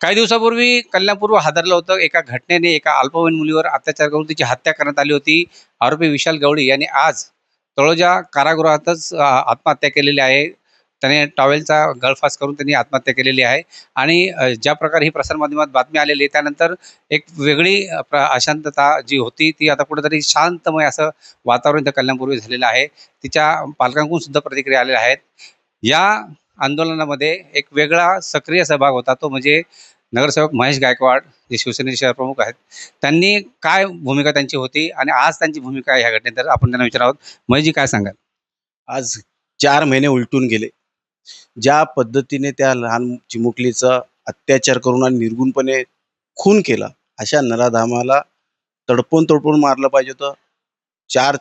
काही दिवसापूर्वी कल्याणपूर्व हादरलं होतं. एका घटनेने एका अल्पवयीन मुलीवर अत्याचार करून तिची हत्या करण्यात आली होती. आरोपी विशाल गवळी यांनी आज तळोजा कारागृहातच आत्महत्या केलेली आहे. त्याने टॉवेलचा गळफास करून त्यांनी आत्महत्या केलेली आहे. आणि ज्या प्रकारे ही प्रसारमाध्यमात बातमी आलेली आहे त्यानंतर एक वेगळी प्र अशांतता जी होती ती आता कुठेतरी शांतमय असं वातावरण त्या कल्याणपूर्वी झालेलं आहे. तिच्या पालकांकडून सुद्धा प्रतिक्रिया आलेल्या आहेत. या आंदोलनामध्ये एक वेगळा सक्रिय सहभाग होता तो म्हणजे नगरसेवक महेश गायकवाड जे शिवसेनेचे शहरप्रमुख आहेत. त्यांनी काय भूमिका त्यांची होती आणि आज त्यांची भूमिका ह्या घटनेत तर आपण त्यांना विचारावं. महेशजी काय सांगाल? आज चार महिने उलटून गेले. ज्या पद्धतीने त्या लहान चिमुकलीचा अत्याचार करून आणि निर्गुणपणे खून केला अशा नराधामाला तडपून तडपून मारलं पाहिजे होतं. चार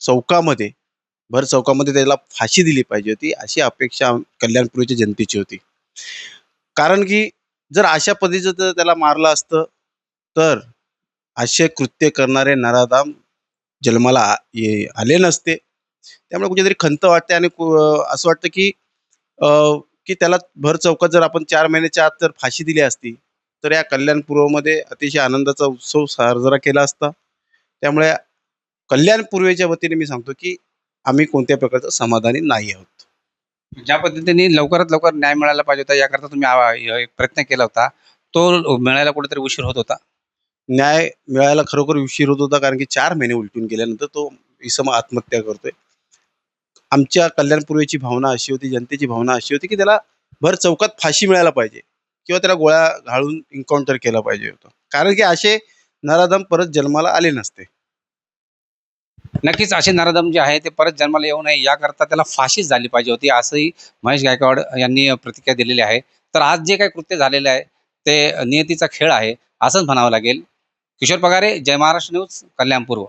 चौकामध्ये भर चौकामध्ये त्याला फाशी दिली पाहिजे होती अशी अपेक्षा कल्याणपूर्वीच्या जनतेची होती. कारण की जर अशा पद्धतीचं जर त्याला मारलं असतं तर असे कृत्य करणारे नराधाम जन्माला ये- आले नसते. त्यामुळे कुठेतरी खंत वाटते आणि असं वाटतं की की त्याला भर चौकात जर आपण चार महिन्याच्या आत जर फाशी दिली असती तर या कल्याणपूर्वमध्ये अतिशय आनंदाचा उत्सव साजरा केला असता. त्यामुळे कल्याण पूर्वेच्या वतीने मी सांगतो की आम्ही कोणत्या प्रकारचं समाधानी नाही आहोत. ज्या पद्धतीने लवकरात लवकर न्याय मिळायला पाहिजे होता याकरता तुम्ही प्रयत्न केला होता तो मिळायला कुठेतरी उशीर होत होता? न्याय मिळायला खरोखर उशीर होत होता कारण की चार महिने उलटून गेल्यानंतर तो इसम आत्महत्या करतोय. आमच्या कल्याण पूर्वेची भावना अशी होती जनतेची भावना अशी होती की त्याला भर चौकात फाशी मिळायला पाहिजे किंवा त्याला गोळ्या घालून एन्काउंटर केलं पाहिजे होतं. कारण की असे नराधम परत जन्माला आले नसते. नक्कीच असे नराधम जे आहे ते परत जन्माला येऊ नये. याकरता त्याला फाशीच झाली पाहिजे होती असंही महेश गायकवाड यांनी प्रतिक्रिया दिलेली आहे. तर आज जे काही कृत्य झालेलं आहे ते नियतीचा खेळ आहे असंच म्हणावं लागेल. किशोर पगारे जय महाराष्ट्र न्यूज कल्याणपूर्व.